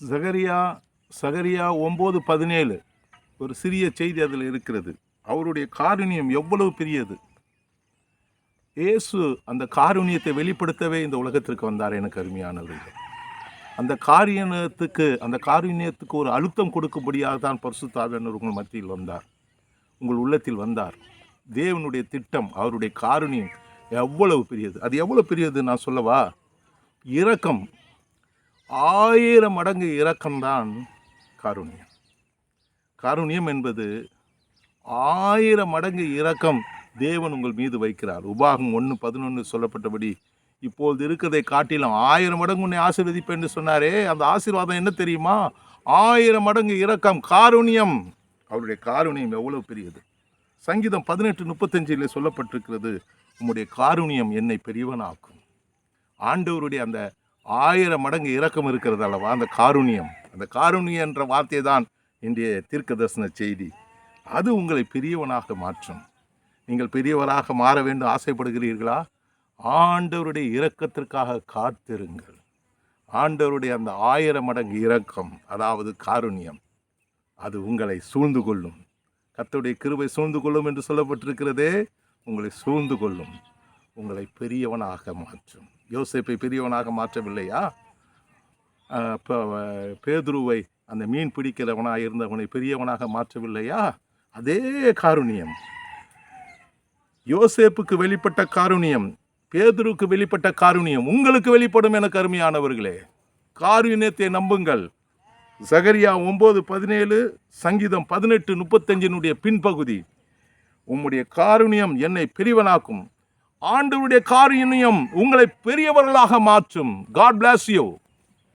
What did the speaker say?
சகரியா சகரியா ஒம்பது பதினேழு. ஒரு சிறிய செய்தி அதில் இருக்கிறது. அவருடைய காருண்யம் எவ்வளவு பெரியது? இயேசு அந்த காருண்யத்தை வெளிப்படுத்தவே இந்த உலகத்திற்கு வந்தார் எனக்கு அருமையானவர்கள் அந்த காரியத்துக்கு அந்த காருண்யத்துக்கு ஒரு அழுத்தம் கொடுக்கும்படியாக தான் பரிசுத்தாவியனர் உங்கள் மத்தியில் வந்தார். உங்கள் உள்ளத்தில் வந்தார். தேவனுடைய திட்டம் அவருடைய காருண்யம் எவ்வளவு பெரியது? அது எவ்வளோ பெரியது நான் சொல்லவா? இரக்கம் ஆயிரம் மடங்கு இரக்கம்தான் காருண்யம். காருண்யம் என்பது ஆயிரம் மடங்கு இரக்கம் தேவன் உங்கள் மீது வைக்கிறார். உபாகம் ஒன்று பதினொன்று சொல்லப்பட்டபடி இப்பொழுது இருக்கிறதை காட்டிலும் ஆயிரம் மடங்கு உன்னை ஆசீர்வதிப்பேன் என்று சொன்னாரே அந்த ஆசீர்வாதம் என்ன தெரியுமா? ஆயிரம் மடங்கு இரக்கம் காருண்யம். அவருடைய காருண்யம் எவ்வளவு பெரியது? சங்கீதம் பதினெட்டு முப்பத்தஞ்சில் சொல்லப்பட்டிருக்கிறது உம்முடைய காருண்யம் என்னை பெரியவனாக்கும். ஆண்டவருடைய அந்த ஆயிரம் மடங்கு இரக்கம் இருக்கிறது அல்லவா? அந்த காருண்யம். அந்த காருண்யம் என்ற வார்த்தை தான் இன்றைய தீர்க்க தரிசன செய்தி. அது உங்களை பெரியவனாக மாற்றும். நீங்கள் பெரியவராக மாற வேண்டும் ஆசைப்படுகிறீர்களா? ஆண்டவருடைய இரக்கத்திற்காக காத்திருங்கள். ஆண்டவருடைய அந்த ஆயிரம் மடங்கு இரக்கம் அதாவது காருண்யம் அது உங்களை சூழ்ந்து கொள்ளும். கத்துடைய கிருபை சூழ்ந்து கொள்ளும் என்று சொல்லப்பட்டிருக்கிறதே உங்களை சூழ்ந்து கொள்ளும். உங்களை பெரியவனாக மாற்றும். யோசேப்பை பெரியவனாக மாற்றவில்லையா? இப்போ பேதுருவை அந்த மீன் பிடிக்கிறவனாக இருந்தவனை பெரியவனாக மாற்றவில்லையா? அதே காருணியம். யோசேப்புக்கு வெளிப்பட்ட காருணியம் பேதுருக்கு வெளிப்பட்ட காருணியம் உங்களுக்கு வெளிப்படும் என கருமையானவர்களே. காருண்யத்தை நம்புங்கள். சகரியா ஒம்பது பதினேழு சங்கீதம் பதினெட்டு முப்பத்தஞ்சினுடைய பின்பகுதி. உம்முடைய காருணியம் என்னை பெரியவனாக்கும் ஆண்டவருடைய காரியம் உங்களை பெரியவர்களாக மாற்றும். God plus you